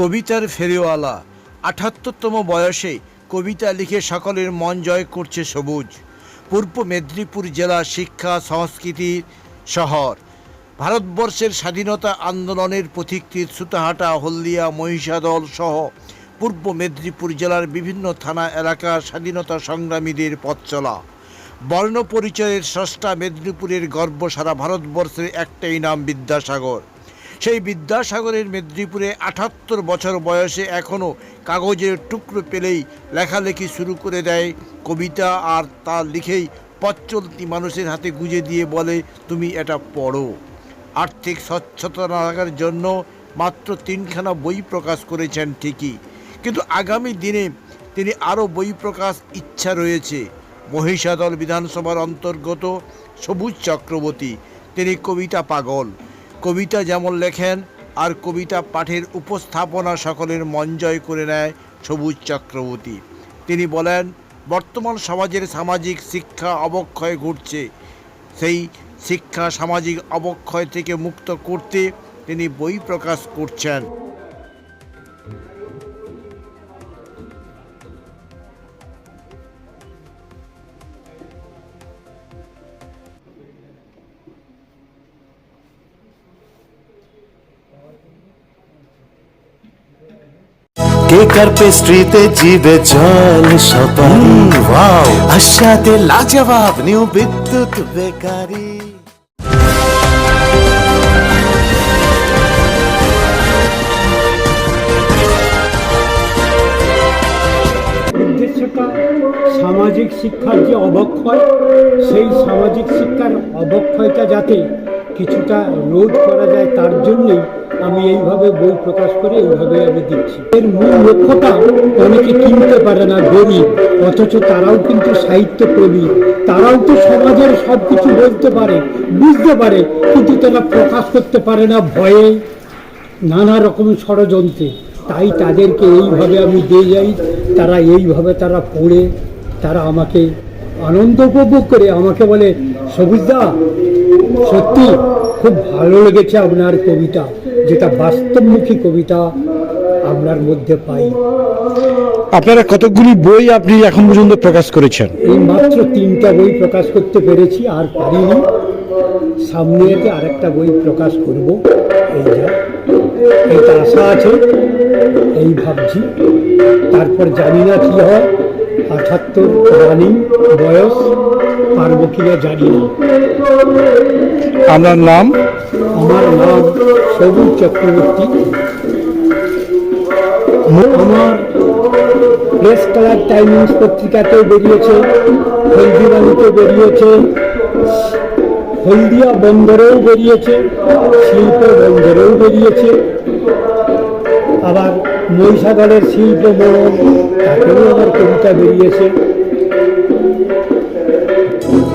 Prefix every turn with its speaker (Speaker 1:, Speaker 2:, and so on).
Speaker 1: কবিতার ফেরিওয়ালা। আঠাত্তরতম বয়সে কবিতা লিখে সকলের মন জয় করছে সবুজ। পূর্ব মেদিনীপুর জেলা শিক্ষা সংস্কৃতির শহর। ভারতবর্ষের স্বাধীনতা আন্দোলনের পথিকৃত সুতাহাটা হলদিয়া, মহিষাদল সহ পূর্ব মেদিনীপুর জেলার বিভিন্ন থানা এলাকার স্বাধীনতা সংগ্রামীদের পথ চলা। বর্ণ পরিচয়ের স্রষ্টা মেদিনীপুরের গর্ব সারা ভারতবর্ষের একটাই নাম বিদ্যাসাগর। সেই বিদ্যাসাগরের মেদিনীপুরে আটাত্তর বছর বয়সে এখনও কাগজের টুকরো পেলেই লেখালেখি শুরু করে দেয় কবিতা আর তা লিখেই পথ মানুষের হাতে গুঁজে দিয়ে বলে, তুমি এটা পড়ো। আর্থিক স্বচ্ছতা রাখার জন্য মাত্র তিনখানা বই প্রকাশ করেছেন ঠিকই। কিন্তু আগামী দিনে তিনি আরও বই প্রকাশ ইচ্ছা রয়েছে। মহিষাদল বিধানসভার অন্তর্গত সবুজ চক্রবর্তী, তিনি কবিতা পাগল। কবিতা যেমন লেখেন, আর কবিতা পাঠের উপস্থাপনা সকলের মন জয় করে নেয় সবুজ চক্রবর্তী। তিনি বলেন, বর্তমান সমাজের সামাজিক শিক্ষা অবক্ষয় ঘটছে। সেই শিক্ষা সামাজিক অবক্ষয় থেকে মুক্ত করতে তিনি বই প্রকাশ করছেন।
Speaker 2: কেকার পেস্ট্রিতে জিবে জল সপারি। ওয়াও। আশাতে লাজবাব নিউ বিদ্যুৎ বেকারি।
Speaker 3: উদ্দেশ্যটা সামাজিক শিক্ষার যে অবক্ষয় সেই সামাজিক শিক্ষার অবক্ষয়টা যাতে কিছুটা রোধ করা যায়, তার জন্যই আমি এইভাবে বই প্রকাশ করে এইভাবে আমি দিচ্ছি। এর মূল লক্ষ্যটা অনেকে কিনতে পারে না, গরিব, অথচ তারাও কিন্তু সাহিত্য প্রেমী তারাও তো সমাজের সব কিছু বলতে পারে, বুঝতে পারে, কিন্তু তারা প্রকাশ করতে পারে না ভয়ে। নানা রকম ষড়যন্ত্রে। তাই তাদেরকে এইভাবে আমি দিয়ে যাই, তারা এইভাবে তারা পড়ে, তারা আমাকে আনন্দ উপভোগ করে, আমাকে বলে, সবুজদা সত্যি খুব ভালো লেগেছে আপনার কবিতা যেটা বাস্তবমুখী কবিতা আপনার মধ্যে পাই।
Speaker 4: আপনারা কতগুলি বই আপনি এখন পর্যন্ত প্রকাশ করেছেন?
Speaker 3: এই মাত্র তিনটা বই প্রকাশ করতে পেরেছি আর পারিনি। সামনে এতে আরেকটা বই প্রকাশ করব। এই যা এটা আশা আছে এই ভাবছি। তারপর জানি না কি হয় আঠাত্তর রানিং বয়স। পারব কিনা জানি। না
Speaker 4: আপনার নাম?
Speaker 3: আমার নাম সবুজ চক্রবর্তী। আমার প্রেস কালার টাইমিংস পত্রিকাতেও বেরিয়েছে হলদিবাড়িতে বেরিয়েছে হলদিয়া বন্দরেও বেরিয়েছে শিল্প বন্দরেও বেরিয়েছে। আবার মহিষাগরের শিল্প মহল তাতেও আমার কবিতা বেরিয়েছে।